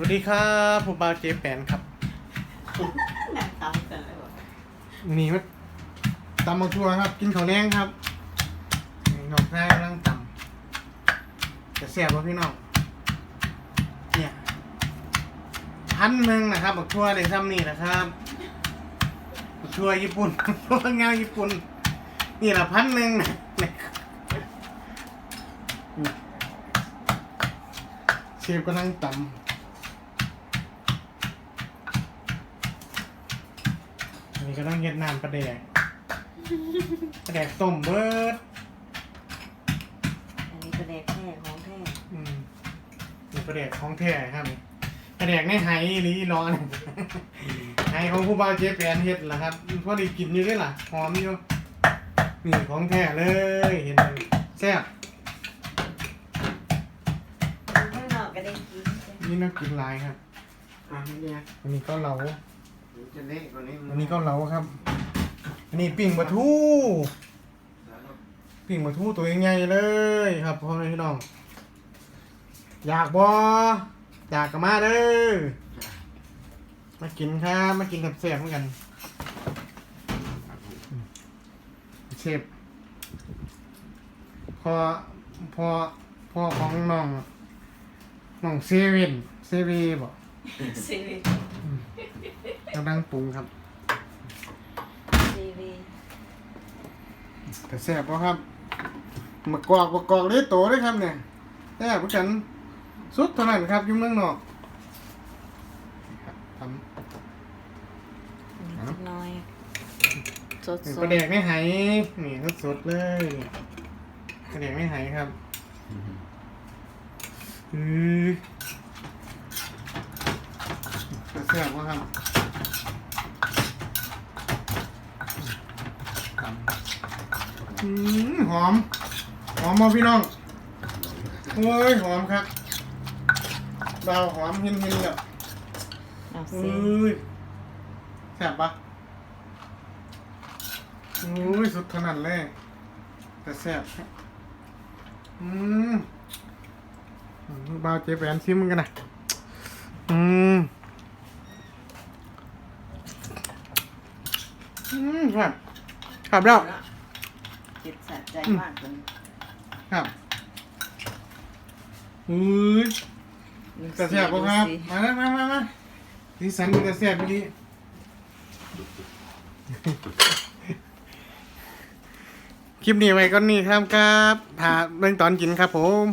วัสดีครับผมบาวเจแปนครับนั่งตำกันเลยวะนี่มันตำมาทัวครับ กินข้าวแรงครับนี่น้องชายกำลังตำจะแซ่บป่ะพี่น้องเนี่ยพันหนึ่งนะครับบักทัวในซ้ำนี่นะครับบักทัวญี่ปุ่นทัวงานญี่ปุ่น นี่ละพันหนึ่งนะนี่เชฟก็นั่งตำ นนี้ก็ต้องเฮ็ดน้ำปลาแดกปลาแดกต้มเบิดอันนี้ก็แดกแท้ของแท้อืมนี่ปลาแดกของแท้ครับนี่ปลาแดกในไหหรือร้อนไหของผู้บ่าวเจ๊แปนเฮ็ดล่ะครับพอดีกินอยู่ด้วยล่ะหอมอยู่นี่ของแท้เลยเห็นไหมแซ่บข้างนอกก็ได้กินจ้ะนี่น่ากินหลายครับอะนี่เนี่ยอันนี้ก็เหลา จะเละกว่านี้อันนี้ก็เหลาครับ อันนี้ปิ้งปลาทูปิ้งปลาทูตัวใหญ่ๆเลยครับพ่อแม่พี่น้อง อยากบ่อยากก็มาเด้อมากินครับมากินกับเสียบเหมือนกันเชฟพอพอพอของน้องน้องเซเว่นเซเว่บอกซีวี กำลังปรุงครับซีวีแต่แซ่บป่ะครับมากอกมากอกเลยโตเลยครับเนี่ยแซ่บผู้ฉันสุดเท่านั้นครับอยู่เมืองนอกครับทำนิดน้อย สดนี่สปลาดแดกไม่หายนี่สดๆเลยปลาแดกไม่หายครับอือแต่แซ่บป่ะครับอืมหอม หอมมาพี่น้องโอ้ยหอมครับเบาหอมเห็นเห็นแบบเอาเอ้ซียแซ่บปะโอ้ยสุดถนัดเลย แต่แซ่บอืมอืมเบาเจ๊แปนชิมมันกันนะอืมอืม ครับครับแล้วเจ็บสะใจมากเลยครับอุ้ยกระเสียบบ่ครับ มาแล้วมามามาสีสันมันกระเสียบพอดีคลิปนี้ไว้ก่อนนี่ครับครับถ้าเบิ่งตอนกินครับผม